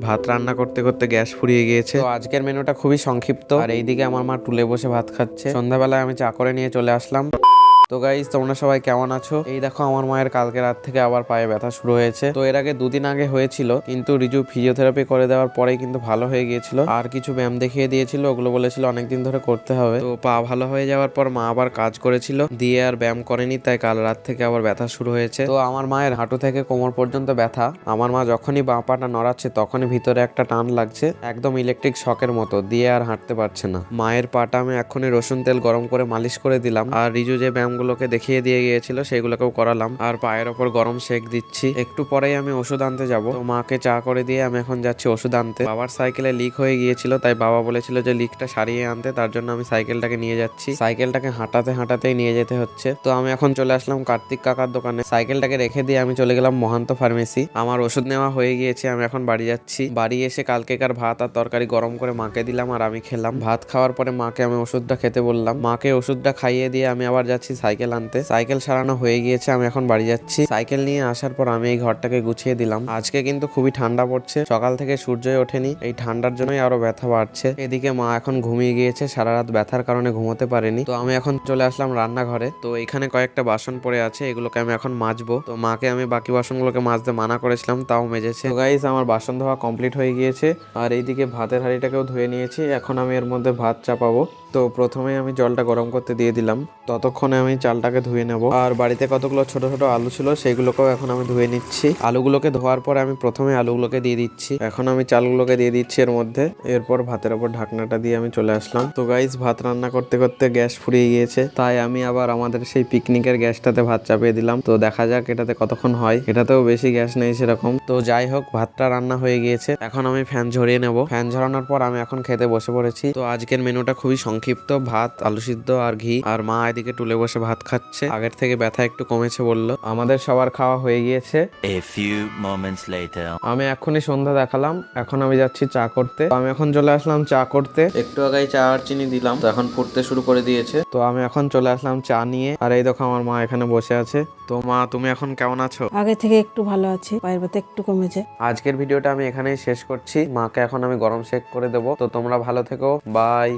ভাত রান্না করতে করতে গ্যাস ফুরিয়ে গিয়েছে। তো আজকের মেনুটা খুবই সংক্ষিপ্ত। আর এইদিকে আমার মা টুলে বসে ভাত খাচ্ছে। সন্ধ্যাবেলায় আমি চা করে নিয়ে চলে আসলাম। তো গাইজ তোমরা সবাই কেমন আছো? এই দেখো, আমার মায়ের কালকে রাত থেকে আবার পায়ে ব্যথা শুরু হয়েছে। তো এর আগে দুদিন আগে হয়েছিল, কিন্তু রিজু ফিজিওথেরাপি করে দেওয়ার পরেই কিন্তু ভালো হয়ে গিয়েছিল। আর কিছু ব্যায়াম দেখিয়ে দিয়েছিল, ওগুলো বলেছিল অনেকদিন ধরে করতে হবে। তো পা ভালো হয়ে যাওয়ার পর মা আবার কাজ করেছিল, দিয়ে আর ব্যায়াম করেনি, তাই কাল রাত থেকে আবার ব্যথা শুরু হয়েছে। তো আমার মায়ের হাঁটু থেকে কোমর পর্যন্ত ব্যথা। আমার মা যখনই বাঁ পাটা নড়াচ্ছে, তখনই ভিতরে একটা টান লাগছে, একদম ইলেকট্রিক শকের মতো, দিয়ে আর হাঁটতে পারছে না। মায়ের পাটা আমি এখনই রসুন তেল গরম করে মালিশ করে দিলাম। আর রিজু যে ব্যায়ামগুলোকে দেখিয়ে দিয়ে গিয়েছিল, সেগুলোকেও করালাম। আর পায়ের ওপর গরম শেক দিচ্ছি। একটু পরেই আমি ওষুধ আনতে যাব। তো মাকে চা করে দিয়ে আমি এখন যাচ্ছি ওষুধ আনতে। বাবার সাইকেলে লিক হয়ে গিয়েছিল, তাই বাবা বলেছিল যে লিকটা সারিয়ে আনতে, তার জন্য আমি সাইকেলটাকে নিয়ে যাচ্ছি। সাইকেলটাকে হাঁটাতে হাঁটাতেই নিয়ে যেতে হচ্ছে। তো আমি এখন চলে আসলাম কার্তিক কাকার দোকানে। সাইকেলটাকে রেখে দিয়ে আমি চলে গেলাম মহান্ত ফার্মেসি আমার ওষুধ নেওয়া হয়ে গিয়েছে, আমি এখন বাড়ি যাচ্ছি। বাড়ি এসে কালকেকার ভাত আর তরকারি গরম করে মাকে দিলাম আর আমি খেলাম। ভাত খাওয়ার পরে মাকে আমি ওষুধটা খেতে বললাম। মাকে ওষুধটা খাইয়ে দিয়ে আমি আবার যাচ্ছি সাইকেল আনতে। সাইকেল সারানো হয়ে গিয়েছে, আমি এখন বাড়ি যাচ্ছি। সাইকেল নিয়ে আসার পর আমি এই ঘরটাকে গুছিয়ে দিলাম। আজকে কিন্তু খুবই ঠান্ডা পড়ছে, সকাল থেকে সূর্যই ওঠেনি। এই ঠান্ডার জন্যই আরও ব্যথা বাড়ছে। এদিকে মা এখন ঘুমিয়ে গিয়েছে, সারা রাত ব্যথার কারণে ঘুমোতে পারেনি। তো আমি এখন চলে আসলাম রান্নাঘরে। তো এখানে কয়েকটা বাসন পড়ে আছে, এগুলোকে আমি এখন মাজবো। তো মাকে আমি বাকি বাসনগুলোকে মাজতে মানা করেছিলাম, তাও মেজেছে। তো গাইজ আমার বাসন ধোয়া কমপ্লিট হয়ে গিয়েছে। আর এইদিকে ভাতের হাঁড়িটাকেও ধুয়ে নিয়েছি, এখন আমি এর মধ্যে ভাত চাপাবো। তো প্রথমে আমি জলটা গরম করতে দিয়ে দিলাম। ততক্ষণে আমি চালটাকে ধুয়ে নেব। আর বাড়িতে কতগুলো ছোট ছোট আলু ছিল সেগুলোকেও এখন আমি ধুয়ে নিচ্ছি। আলুগুলোকে ধোয়ার পরে আমি প্রথমে আলুগুলোকে দিয়ে দিচ্ছি। এখন আমি চালগুলোকে দিয়ে দিচ্ছি এর মধ্যে। এরপর ভাতের ওপর ঢাকনাটা দিয়ে আমি চলে আসলাম। তো গাইস ভাত রান্না করতে করতে গ্যাস ফুরিয়ে গিয়েছে। তাই আমি আবার আমাদের সেই পিকনিকের গ্যাসটাতে ভাত চাপিয়ে দিলাম। তো দেখা যাক এটাতে কতক্ষণ হয়। এটাতেও বেশি গ্যাস নেই সেরকম। তো যাই হোক, ভাতটা রান্না হয়ে গিয়েছে। এখন আমি ফ্যান ঝরিয়ে নেব। ফ্যান ঝরানোর পর আমি এখন খেতে বসে পড়েছি। তো আজকের মেনুটা খুবই সংক্ষিপ্ত। ভাত, আলু সিদ্ধ আর ঘি। আর মা এদিকে টুলে বসে ভাত খাচ্ছে। আগের থেকে ব্যথা একটু কমেছে বলল। আমাদের সবার খাওয়া হয়ে গিয়েছে। A few moments later. আমি এখনই সন্ধ্যা দেখালাম। এখন আমি যাচ্ছি চা করতে। তো আমি এখন চলে আসলাম চা করতে। একটু আগে চা আর চিনি দিলাম। তো এখন ফুটতে শুরু করে দিয়েছে। তো আমি এখন চলে আসলাম চা নিয়ে। আর এই দেখো আমার মা এখানে বসে আছে। তো মা তুমি এখন কেমন আছো? আগে থেকে একটু ভালো আছি। পায়ের ব্যথা একটু কমেছে। আজকের ভিডিওটা আমি এখানেই শেষ করছি। মাকে এখন আমি গরম শেক করে দেবো। তো তোমরা ভালো থেকো। বাই।